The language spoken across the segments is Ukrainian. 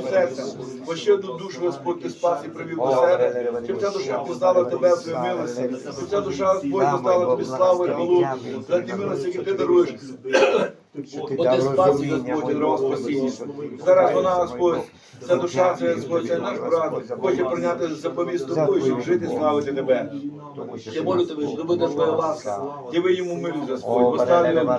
твоє серцем, Бо ще одну душу Господь ти спас і привів до себе. Щоб ця душа познала тебе в твоїй милості. Щоб ця душа Господь познала тобі славу і хвалу. За ті милості, які ти даруєш. Бо ти спас їх, Господь. Зараз вона, Господь, ця душа, це Господь, це наш брат, хоче прийняти заповіт з тобою, щоб жити, славити тебе. Я молю тебе, щоб буде твоя ласка. Яви йому милість, Господь, поставлю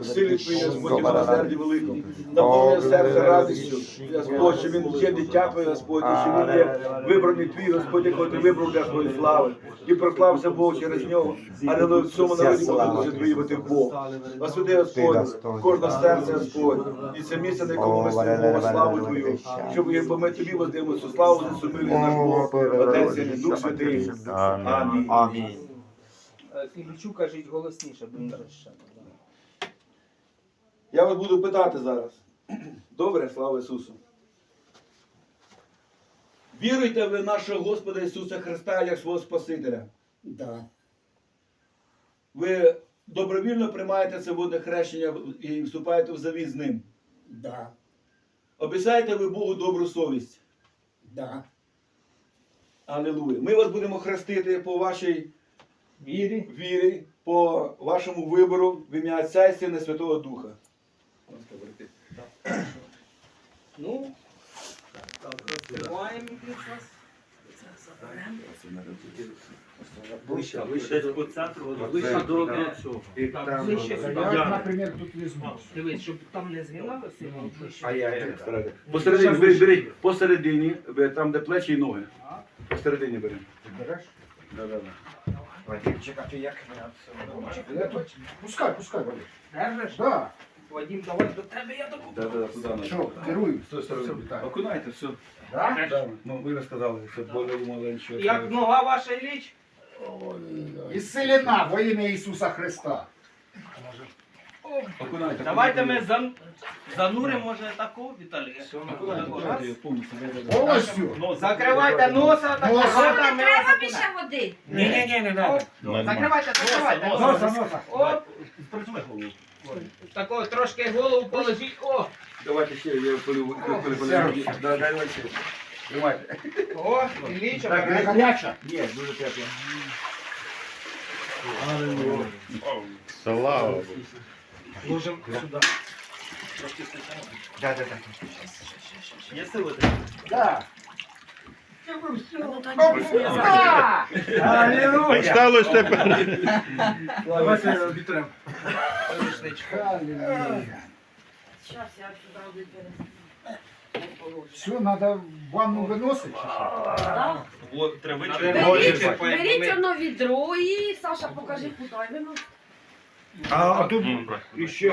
в силі твоїй, Господь, і милосерді великому. Наповнює серце радістю, Господь, що він є дитя твоє, Господь, і що він є вибраний твій, Господь, якого ти вибрав для своєї слави. І прослався Бог через нього, а не на всьому народі буде твої, бо ти Бог. Господи, Господь, кожне серце, Господь, і це місце, на якому ми стоїмо, славу Твою, щоб якби ми тобі воздимо цю славу, за сумилі наш Бог, Отець і Дух Святий. Амінь. Амінь. Е, кажіть голосніше, бо він ще. Я вас буду питати зараз. Добре, слава Ісусу. Віруйте ви в нашого Господа Ісуса Христа як свого Спасителя. Да. Ви добровільно приймаєте це водне хрещення і вступаєте в завіт з ним. Да. Обіцяєте ви Богу добру совість. Да. Алілуя. Ми вас будемо хрестити по вашій Вірі. вірі, по вашому вибору в ім'я Отця і Сина Святого Духа. Ну, так, розкриваємо від вас. Ближче, ближче по центру, ближче до до цього. Так. Я, наприклад, тут візьму. Дивись, щоб там не згиналося. А я, я. Посередині, беріть, беріть, посередині, там, де плечі і ноги. Посередині беремо. Береш? Да, да, да. Як. Пускай, пускай, Валерій. Держиш? Да. Вадим, давай до тебе я таку. Да, да, да, туди надо. Що, керуй. З тої сторони. Окунайте, все. Да? Да. Ну, ви розказали, що более маленько. Як нога ваша ліч? І селена во ім'я Ісуса Христа. Окунайте. Давайте ми зан... зануримо, може, таку, Віталій. Окунайте, повністю. Повністю. Закривайте носа, так Носа. рота, ми Треба вас більше води. Ні, ні, ні, не треба. Закривайте, закривайте. Носа, носа. Оп. Такого трошки голову положіть. О, Давайте ще, я полю. полю- полю- Да, да, давайте. Тримайте. о, Ілліча, Так, не бере. гаряча. Ні, дуже тепло. Слава Богу. Ложимо сюди. Да, да, да. Є сили? Да. Осталось тепер. Давайте вітрем. Аллилуйя. Щас я сюди виберу. Все, треба в ванну виносити. чи що? Да? От, треба Беріть, беріть воно відро і Саша, покажи, куди воно. А тут ще